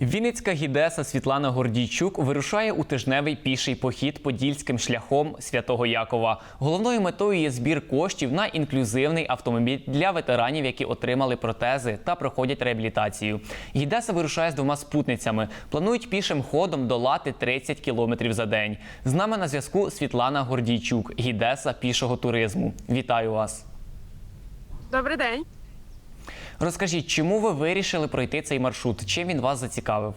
Вінницька гідеса Світлана Гордійчук вирушає у тижневий піший похід подільським шляхом Святого Якова. Головною метою є збір коштів на інклюзивний автомобіль для ветеранів, які отримали протези та проходять реабілітацію. Гідеса вирушає з двома спутницями. Планують пішим ходом долати 30 кілометрів за день. З нами на зв'язку Світлана Гордійчук, гідеса пішого туризму. Вітаю вас! Добрий день. Розкажіть, чому ви вирішили пройти цей маршрут? Чим він вас зацікавив?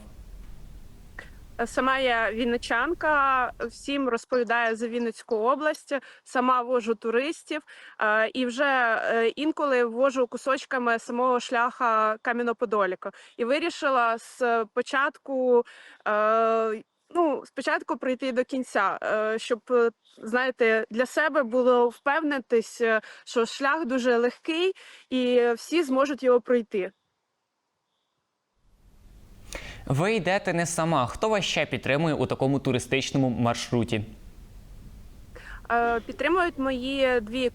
Сама я вінничанка, всім розповідаю за Вінницьку область. Сама вожу туристів е, і вже е, інколи вожу кусочками самого шляха Кам'яноподоліка. І вирішила з початку. е, Ну, спочатку прийти до кінця, е, щоб е, знаєте, для себе було впевнитись, е, що шлях дуже легкий і всі зможуть його пройти. Ви йдете не сама. Хто вас ще підтримує у такому туристичному маршруті? Підтримують мої дві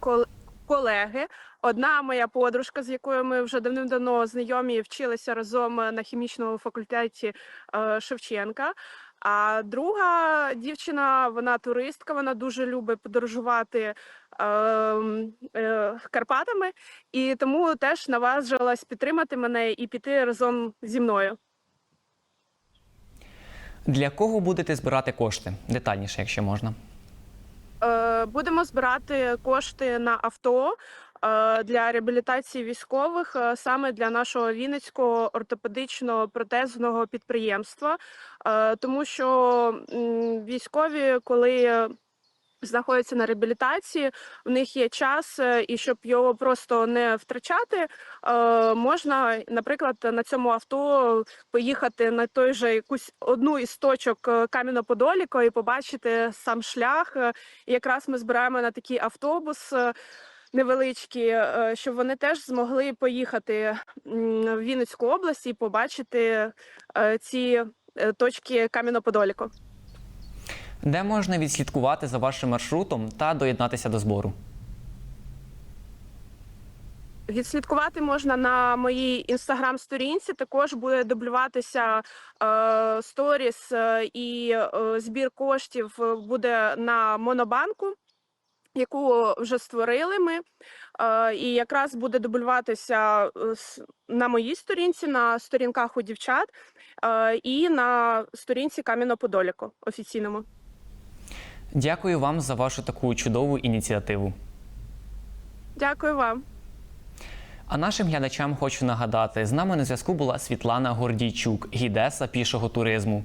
колеги. Одна моя подружка, з якою ми вже давним-давно знайомі вчилися разом на хімічному факультеті Шевченка. А друга дівчина, вона туристка, вона дуже любить подорожувати е, е, Карпатами, і тому теж наважилась підтримати мене і піти разом зі мною. Для кого будете збирати кошти? Детальніше, якщо можна. Е, Будемо збирати кошти на авто для реабілітації військових е, саме для нашого Вінницького ортопедичного протезного підприємства, Е, тому що військові, коли знаходяться на реабілітації, в них є час, е, і щоб його просто не втрачати, можна, наприклад, на цьому авто поїхати на той же якусь одну із точок Кам'яноподоліка і побачити сам шлях. І якраз ми збираємо на такий автобус. Невеличкі, е, щоб вони теж змогли поїхати в Вінницьку область і побачити е, ці е, точки Кам'яноподоліку. Де можна відслідкувати за вашим маршрутом та доєднатися до збору? Відслідкувати можна на моїй інстаграм-сторінці. Також буде дублюватися е, сторіс і е, збір коштів буде на монобанку, яку вже створили ми. І якраз буде дублюватися е, на моїй сторінці, на сторінках у дівчат е, і на сторінці Кам'яноподоліку офіційному. Дякую вам за вашу таку чудову ініціативу. Дякую вам. А нашим глядачам хочу нагадати: з нами на зв'язку була Світлана Гордійчук, гідеса пішого туризму.